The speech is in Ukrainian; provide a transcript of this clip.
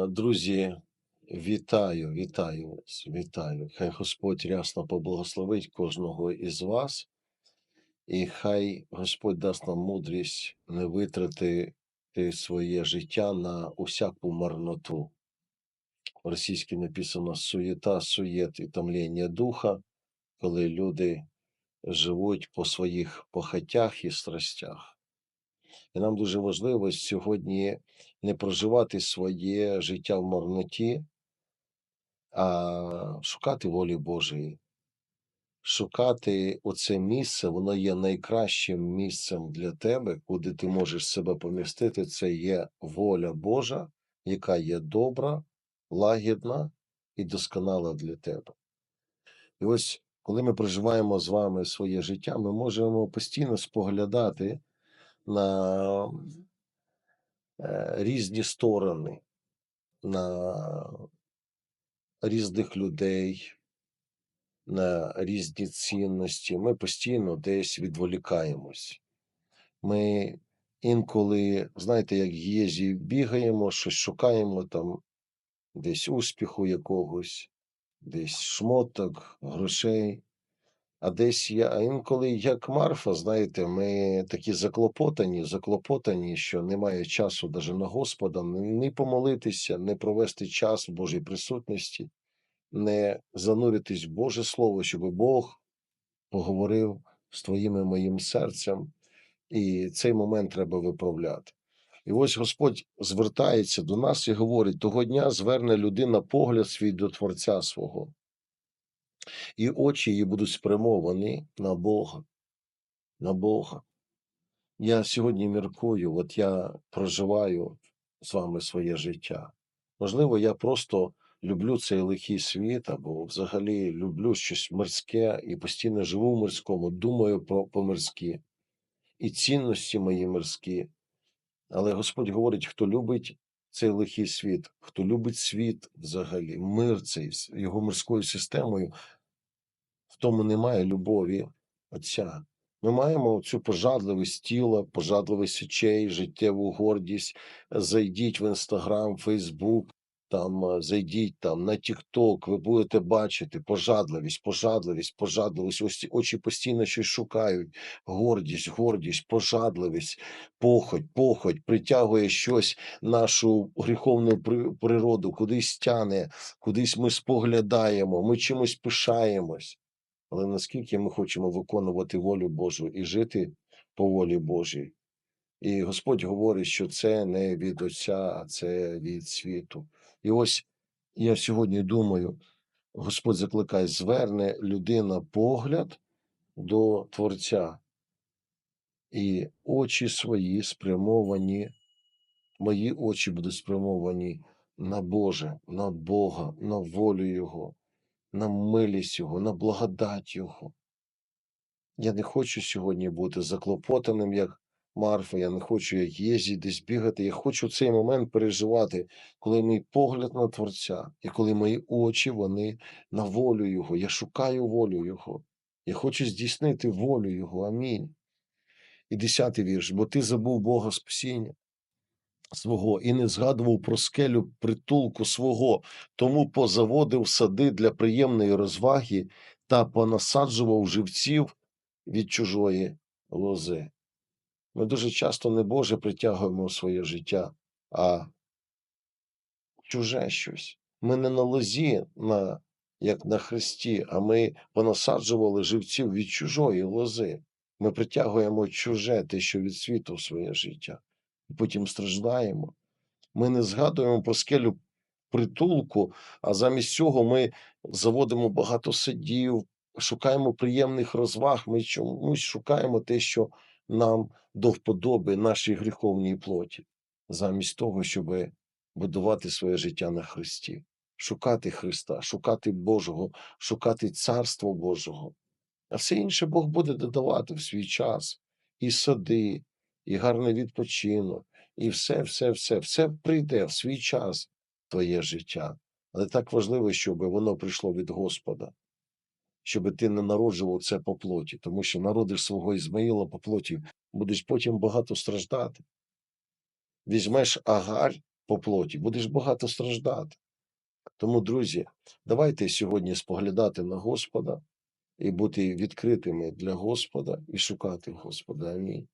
Е, Друзі, вітаю, вітаю вас, вітаю. Хай Господь рясно поблагословить кожного із вас, і хай Господь дасть нам мудрість не витратити своє життя на усяку марноту. В російській написано суєта, суєт і томління духа, коли люди живуть по своїх похотях і страстях. І нам дуже важливо сьогодні не проживати своє життя в марноті, а шукати волі Божої. Шукати оце місце, воно є найкращим місцем для тебе, куди ти можеш себе помістити. Це є воля Божа, яка є добра, лагідна і досконала для тебе. І ось, коли ми проживаємо з вами своє життя, ми можемо постійно споглядати на е, різні сторони, на різних людей, на різні цінності. Ми постійно десь відволікаємось. Ми інколи, знаєте, як гєзі, бігаємо, щось шукаємо там, десь успіху якогось, десь шмоток, грошей. А десь я, а інколи, як Марфа, знаєте, ми такі заклопотані, заклопотані, що немає часу навіть на Господа, ні помолитися, не провести час в Божій присутності, не зануритись в Боже Слово, щоб Бог поговорив з твоїм і моїм серцем, і цей момент треба виправляти. І ось Господь звертається до нас і говорить: того дня зверне людина погляд свій до Творця свого і очі її будуть спрямовані на Бога. На Бога. Я сьогодні міркую, от я проживаю з вами своє життя. Можливо, я просто люблю цей лихий світ, або взагалі люблю щось мирське і постійно живу в мирському, думаю про по-мирськи, і цінності мої мирські. Але Господь говорить, хто любить цей лихий світ, хто любить світ взагалі, мир цей його мирською системою, в тому немає любові Отця. Ми маємо цю пожадливість тіла, пожадливість очей, життєву гордість. Зайдіть в інстаграм, Фейсбук, там е, зайдіть там на Тікток, ви будете бачити пожадливість, пожадливість, пожадливість. Ось очі постійно щось шукають. Гордість, гордість, пожадливість, похоть, похоть притягує щось нашу гріховну природу, кудись тяне, кудись ми споглядаємо, ми чимось пишаємось. Але наскільки ми хочемо виконувати волю Божу і жити по волі Божій? І Господь говорить, що це не від Отця, а це від світу. І ось я сьогодні думаю, Господь закликає, зверне людина погляд до Творця, і очі свої спрямовані, мої очі будуть спрямовані на Боже, на Бога, на волю Його, на милість Його, на благодать Його. Я не хочу сьогодні бути заклопотаним, як Марфа, я не хочу, як Єзі, десь бігати. Я хочу цей момент переживати, коли мій погляд на Творця, і коли мої очі вони на волю Його. Я шукаю волю Його. Я хочу здійснити волю Його. Амінь. І десятий вірш, бо ти забув Бога спасіння свого і не згадував про скелю притулку свого, тому позаводив сади для приємної розваги та понасаджував живців від чужої лози. Ми дуже часто не Боже притягуємо в своє життя, а чуже щось. Ми не на лозі, на, як на хресті, а ми понасаджували живців від чужої лози. Ми притягуємо чуже те, що від світу в своє життя, і потім страждаємо. Ми не згадуємо про скелю притулку, а замість цього ми заводимо багато садів, шукаємо приємних розваг. Ми чомусь шукаємо те, що нам до вподоби нашій гріховній плоті, замість того, щоб будувати своє життя на Христі, шукати Христа, шукати Божого, шукати Царство Божого. А все інше Бог буде додавати в свій час. І сади, і гарний відпочинок, і все, все, все, все прийде в свій час твоє життя. Але так важливо, щоб воно прийшло від Господа, щоб ти не народжував це по плоті, тому що народиш свого Ізмаїла по плоті, будеш потім багато страждати. Візьмеш Агарь по плоті, будеш багато страждати. Тому, друзі, давайте сьогодні споглядати на Господа і бути відкритими для Господа і шукати Господа. Амінь.